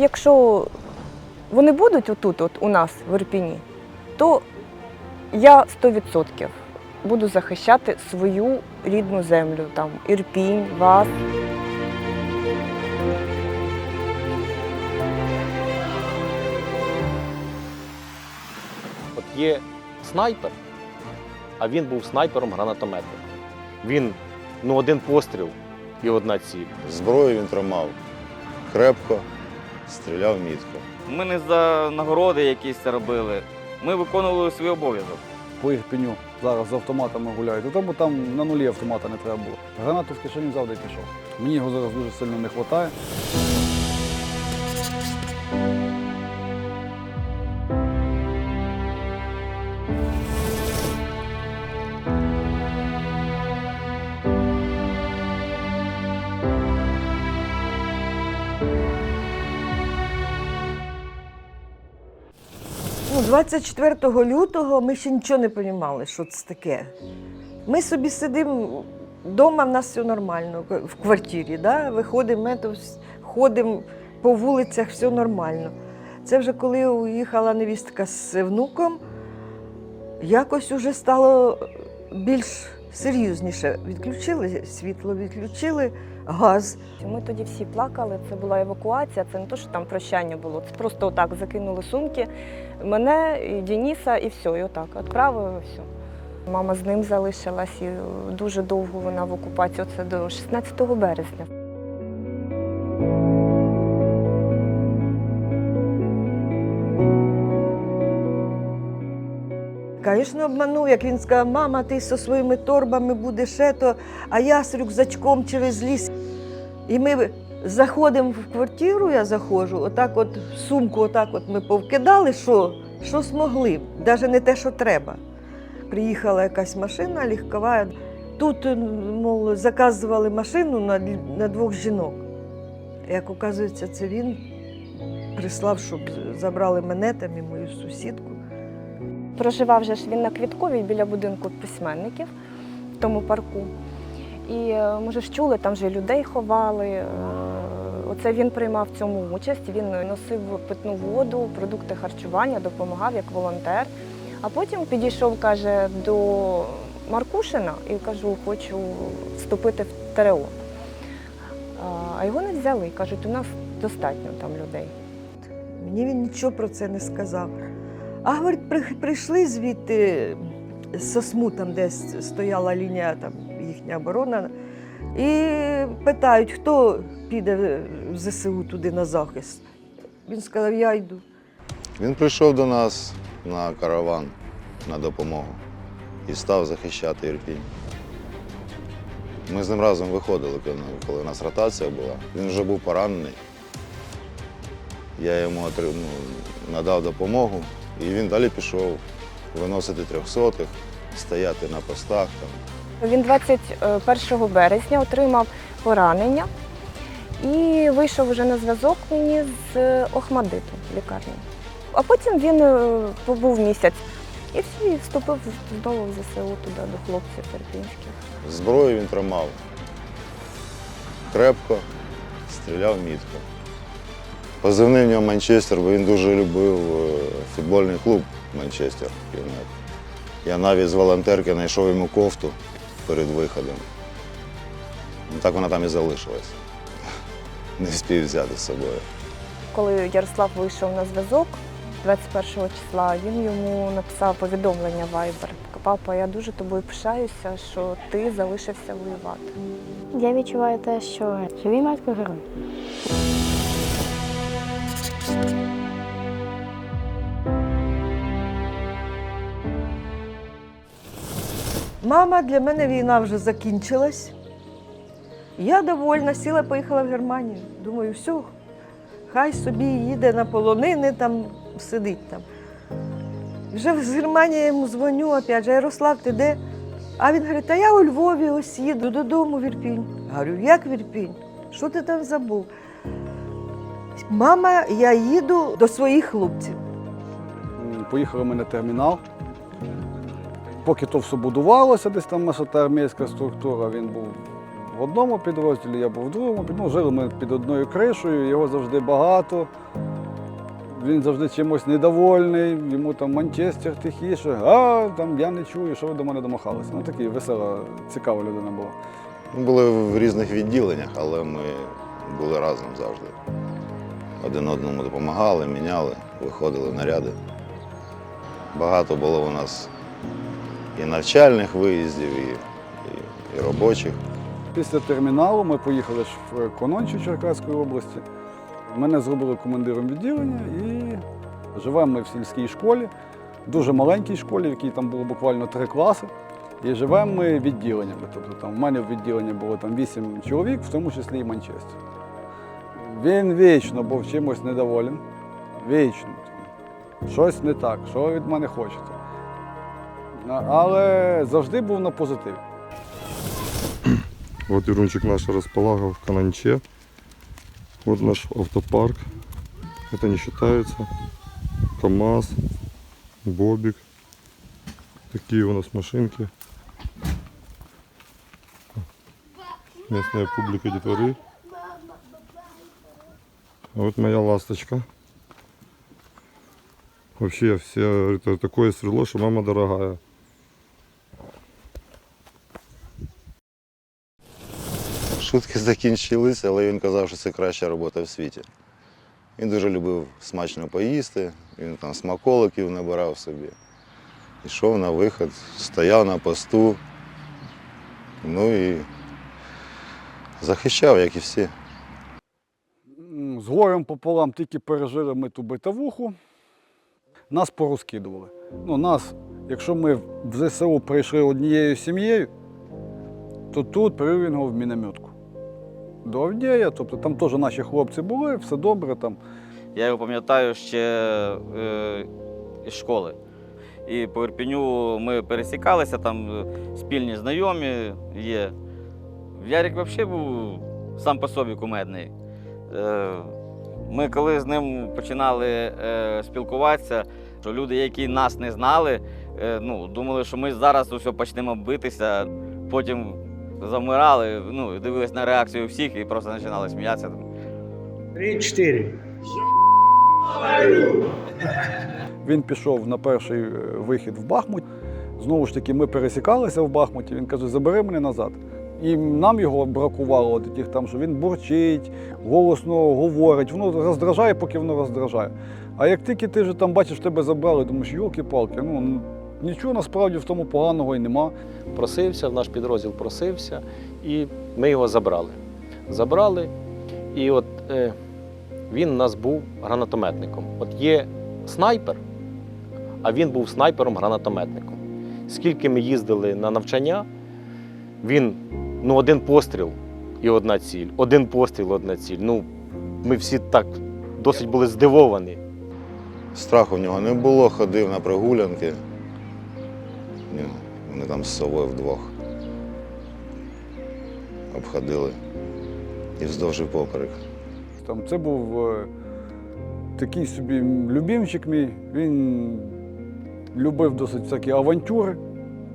Якщо вони будуть отут, от у нас в Ірпіні, то я 100% буду захищати свою рідну землю, там Ірпінь, вас. От є снайпер, а він був снайпером гранатомету. Він ну, один постріл і одна ціль. Зброю він тримав крепко, стріляв мітко. Ми не за нагороди якісь це робили. Ми виконували свій обов'язок. по їх пеню зараз з автоматами гуляють. У Тому там на нулі автомата не треба було. Гранату в кишені завжди пішов. Мені його зараз дуже сильно не вистачає. 24 лютого ми ще нічого не розуміли, що це таке. Ми собі сидимо вдома, в нас все нормально, в квартирі. Да? Виходимо, ходимо по вулицях, все нормально. Це вже коли уїхала невістка з внуком, якось уже стало більш серйозніше. Відключили світло, відключили газ. Ми тоді всі плакали, це була евакуація, це не то, що там прощання було. Це просто отак закинули сумки. Мене, і Дениса, і все, і отак відправили, все. Мама з ним залишилась і дуже довго вона в окупації, це до 16 березня. Звісно, обманув, як він сказав, мама, ти зі своїми торбами будеш ето, а я з рюкзачком через ліс. І ми заходимо в квартиру, я заходжу, отак от в сумку, отак от ми повкидали, що, що змогли, навіть не те, що треба. Приїхала якась машина легкова. Тут, мов, заказували машину на, на двох жінок. Як оказується, це він прислав, щоб забрали мене там і мою сусідку. Проживав же ж він на Квітковій біля будинку письменників в тому парку. І е, може ж чули, там же людей ховали. е, Оце він приймав в цьому участь. Він носив питну воду, продукти харчування, допомагав як волонтер. А потім підійшов, каже, до Маркушина і кажу, хочу вступити в ТРО. А, А його не взяли. Кажуть, у нас достатньо там людей. Мені він нічого про це не сказав. А говорить, прийшли звідти з Сосму, там де с- стояла лінія, там їхня оборона, і питають, хто піде в ЗСУ туди на захист. Він сказав, я йду. Він прийшов до нас на караван на допомогу і став захищати Ірпінь. Ми з ним разом виходили, коли- у нас ротація була. Він вже був поранений. Я йому ну, надав допомогу, і він далі пішов виносити трьохсотих, стояти на постах. Там. Він 21 березня отримав поранення і вийшов вже на зв'язок мені з Охмадиту лікарні. А потім він е, побув місяць і вступив знову в ЗСУ туди до хлопців ірпінських. Зброю він тримав крепко, стріляв мітко. Позивний в нього Манчестер, бо він дуже любив е, футбольний клуб Манчестер Я навіть з волонтерки знайшов йому кофту перед виходом. Ну, Так вона там і залишилась. Не встиг взяти з собою. Коли Ярослав вийшов на зв'язок 21 числа, він йому написав повідомлення Viber. Папа, я дуже тобою пишаюся, що ти залишився воювати. Я відчуваю те, що живий матко герой. Мама, для мене війна вже закінчилась. Я довольна, сіла, поїхала в Германію. Думаю, все, хай собі їде на полонини, там сидить там. Вже з Германії йому дзвоню, опять же, Ярослав, ти де? А він говорить, а я у Львові ось їду додому в Ірпінь. Говорю, як в Ірпінь? Що ти там забув? Мама, я їду до своїх хлопців. Поїхали ми на термінал. Поки то все будувалося, десь там наша армійська структура, він був в одному підрозділі, я був в другому. Ну, жили ми під одною кришею, його завжди багато. Він завжди чимось недовольний, йому там Манчестер тихіше, а там я не чую, що ви до мене домахалися. Ну такий весела, цікава людина була. Ми були в різних відділеннях, але ми були разом завжди. Один одному допомагали, міняли, виходили наряди. Багато було у нас і навчальних виїздів, і, і, і робочих. Після терміналу ми поїхали в Конончу Черкаської області. Мене зробили командиром відділення і живемо ми в сільській школі, дуже маленькій школі, в якій там було буквально три класи. І живемо ми відділеннями. Тобто там в мене в відділенні було там вісім чоловік, в тому числі і Манчестер. Він вічно був чимось недоволен. Вічно. Щось не так, що від мене хочете А- Але завжди був на позитиві. Вот Ирунчик наш располагал в Кананче. Вот наш автопарк. Это не считается. КАМАЗ, Бобик. Такие у нас машинки. Местная публика детворы. А вот моя ласточка. Вообще все это такое сверло, что мама дорогая. Шутки закінчилися, але він казав, що це краща робота в світі. Він дуже любив смачно поїсти, він там смаколиків набирав собі. Йшов на вихід, стояв на посту. Ну і захищав, як і всі. З горем пополам тільки пережили ми ту битовуху. Нас порозкидували. Ну, нас, якщо ми в ЗСУ прийшли однією сім'єю, то тут привів його в мінометку. До Авдєя, тобто там теж наші хлопці були, все добре там. Я його пам'ятаю ще е, із школи. І по Ірпіню ми пересікалися, там е, спільні знайомі є. Ярик взагалі був сам по собі кумедний. Е, ми коли з ним починали е, спілкуватися, що люди, які нас не знали, ну, думали, що ми зараз усе почнемо битися, потім замирали, ну, дивились на реакцію всіх і просто починали сміятися. Три-четыре. Він пішов на перший е, вихід в Бахмут. Знову ж таки, ми пересікалися в Бахмуті. Він каже, забери мене назад. І нам його бракувало, от тих там, що він бурчить, голосно говорить, воно роздражає, поки воно роздражає. А як тільки ти вже там бачиш, тебе забрали, думаєш, йолки-палки, ну нічого насправді в тому поганого і нема. Просився, наш підрозділ просився, і ми його забрали. Забрали, і от е, він у нас був гранатометником. От є снайпер, а він був снайпером-гранатометником. Скільки ми їздили на навчання, він ну, один постріл і одна ціль, один постріл, одна ціль. Ну, ми всі так досить були здивовані. Страху в нього не було, ходив на прогулянки. Ні, Вони там з собою вдвох обходили і вздовж і поперек. Там, це був е, такий собі любімчик мій. Він любив досить всякі авантюри.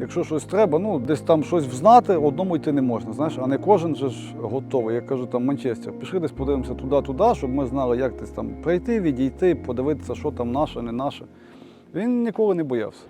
Якщо щось треба, ну десь там щось взнати, одному йти не можна, знаєш, а не кожен же ж готовий. Я кажу, там Манчестер, пішли десь подивимося туди-туди, щоб ми знали, як десь там прийти, відійти, подивитися, що там наше, не наше. Він ніколи не боявся.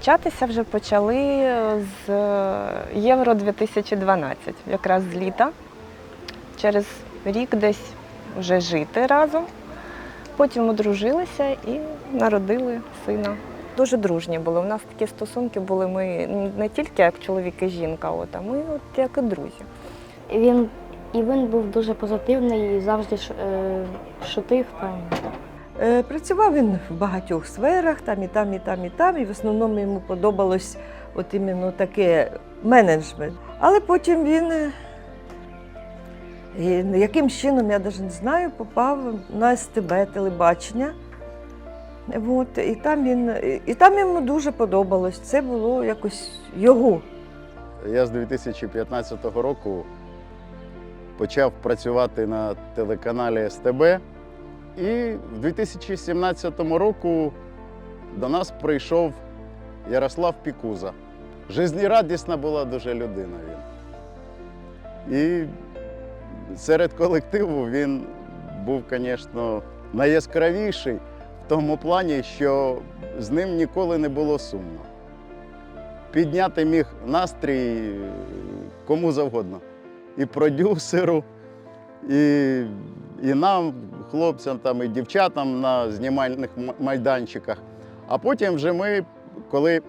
Зустрічатися вже почали з Євро 2012, якраз з літа. Через рік десь вже жити разом. Потім одружилися і народили сина. Дуже дружні були. У нас такі стосунки були. Ми не тільки як чоловік і жінка, от, а ми от як і друзі. Він, і він був дуже позитивний і завжди е, шутив там. Е, Працював він в багатьох сферах, там і там, і там, і там. І в основному йому подобалось от іменно таке менеджмент. Але потім він, е, яким чином, я навіть не знаю, попав на СТБ телебачення. От, і, там він, і там йому дуже подобалось. Це було якось його. Я з 2015 року почав працювати на телеканалі СТБ. І в 2017 року до нас прийшов Ярослав Пікуза. Жизнерадісна була дуже людина він. І серед колективу він був, звісно, найяскравіший в тому плані, що з ним ніколи не було сумно підняти міг настрій кому завгодно. І продюсеру, і, і нам, хлопцям там, і дівчатам на знімальних майданчиках. А потім вже ми, коли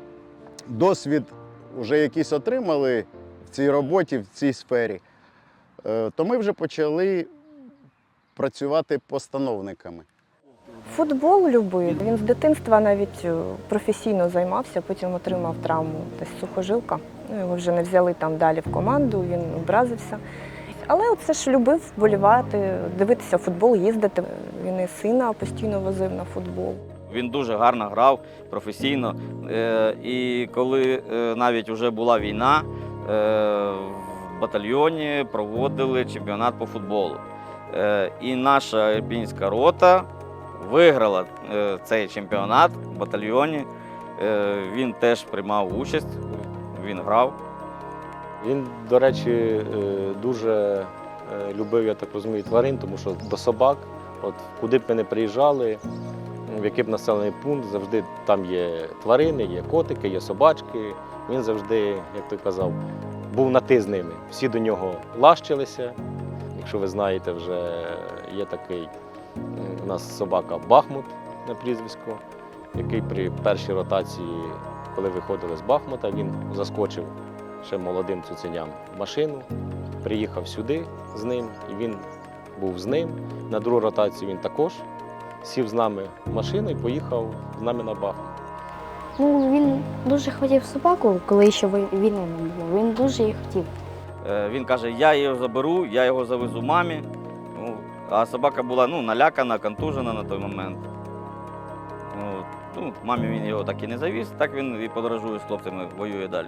досвід вже якийсь отримали в цій роботі, в цій сфері, е, то ми вже почали працювати постановниками. Футбол любив. Він з дитинства навіть е, професійно займався, потім отримав травму десь сухожилка. Ну, його вже не взяли там далі в команду, він образився. Але оце ж любив вболівати, дивитися футбол, їздити. Він і сина постійно возив на футбол. Він дуже гарно грав професійно. Е, І коли е, навіть вже була війна, е, в батальйоні проводили чемпіонат по футболу. І наша ірпінська рота виграла цей чемпіонат в батальйоні. Він теж приймав участь, він грав. Він, до речі, е, дуже е, любив, я так розумію, тварин, тому що до собак, от куди б ми не приїжджали, в який б населений пункт, завжди там є тварини, є котики, є собачки. Він завжди, як ти казав, був на ти з ними. Всі до нього лащилися. Якщо ви знаєте, вже є такий у нас собака Бахмут на прізвисько, який при першій ротації, коли виходили з Бахмута, він заскочив ще молодим цуценям машину, приїхав сюди з ним, і він був з ним. На другу ротацію він також сів з нами в машину і поїхав з нами на Бахмут. Ну, він дуже хотів собаку, коли ще війни не було. Він дуже її хотів. Е, Він каже, я його заберу, я його завезу мамі. Ну, а собака була ну, налякана, контужена на той момент. Ну, ну, мамі він його так і не завіз, так він і подорожує з хлопцями, воює далі.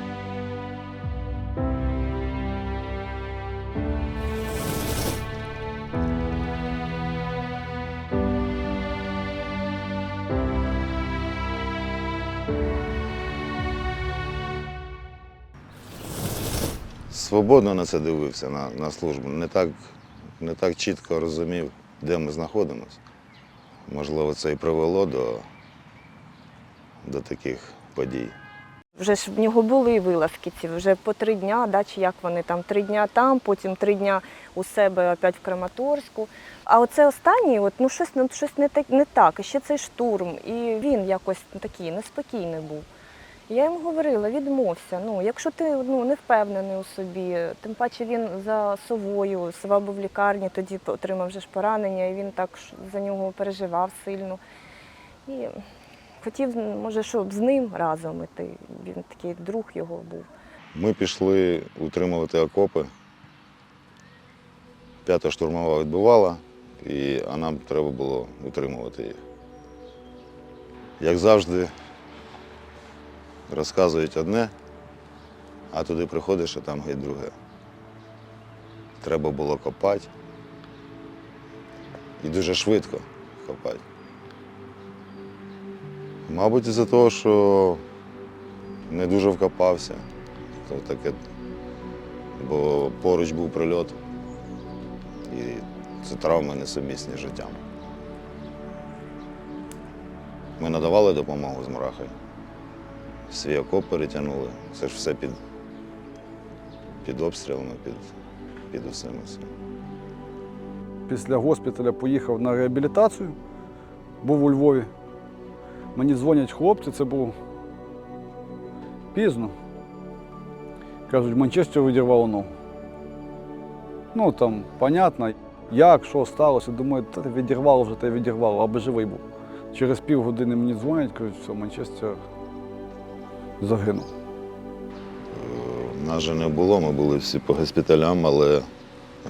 Свободно на це дивився на, на службу. Не так, не так чітко розумів, де ми знаходимося. Можливо, це і привело до, до таких подій. Вже ж в нього були вилазки ці вже по три дня, да, чи як вони там три дня там, потім три дня у себе опять в Краматорську. А оце останній, от, ну щось, ну, щось не, не так. І ще цей штурм. І він якось такий неспокійний був. Я йому говорила, відмовся. Ну, якщо ти ну, не впевнений у собі, тим паче він за совою, сова був в лікарні, тоді отримав вже ж поранення, і він так за нього переживав сильно. І хотів, може, щоб з ним разом іти. Він такий друг його був. Ми пішли утримувати окопи. П'ята штурмова відбувала, і, а нам треба було утримувати їх. Як завжди, розказують одне, а туди приходиш, а там геть друге. Треба було копати. І дуже швидко копати. Мабуть, із-за того, що не дуже вкопався. То таке, бо поруч був прильот, і це травми несумісні з життям. Ми надавали допомогу з мурахою. Свій окоп перетягнули. Це ж все під, під обстрілами, під, під усім. Після госпіталя поїхав на реабілітацію, був у Львові. Мені дзвонять хлопці, це було пізно. Кажуть, Манчестер відірвало ногу. Ну там, понятно, як, що сталося. Думаю, та відірвало вже, та відірвало, аби живий був. Через півгодини мені дзвонять, кажуть, що Манчестер загинув. Е, Нас же не було, ми були всі по госпіталям, але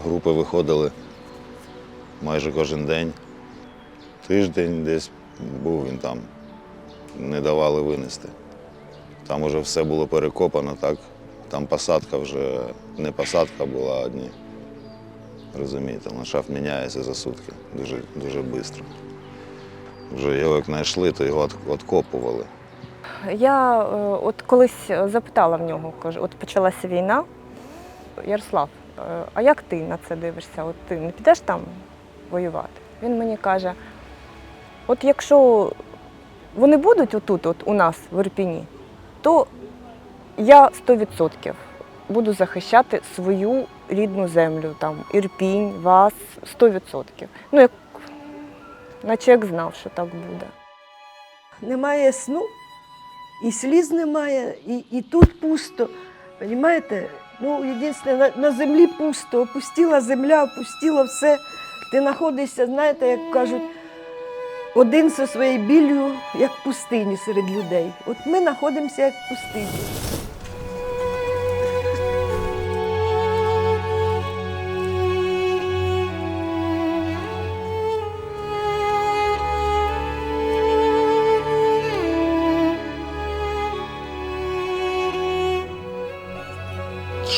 групи виходили майже кожен день. Тиждень десь був він там, не давали винести. Там уже все було перекопано, так. Там посадка вже не посадка була а одні. Розумієте, ландшафт міняється за сутки дуже, дуже швидко. Вже його як знайшли, то його откопували. Я е, от колись запитала в нього, кажу, от почалася війна. Ярослав, е, а як ти на це дивишся? От ти не підеш там воювати? Він мені каже: от якщо вони будуть отут, от у нас в Ірпіні, то я 100% буду захищати свою рідну землю, там, Ірпінь, вас 100%. Ну, як, наче як знав, що так буде. Немає сну, і сліз немає, і, і тут пусто. Понимаєте? Ну, єдине, на, на землі пусто, опустіла земля, опустіло все. Ти знаходишся, знаєте, як кажуть, один зі своєю біллю, як в пустині серед людей. От ми знаходимося як в пустині.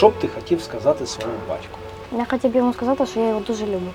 Що б ти хотів сказати своєму батьку? Я хотів би йому сказати, що я його дуже люблю.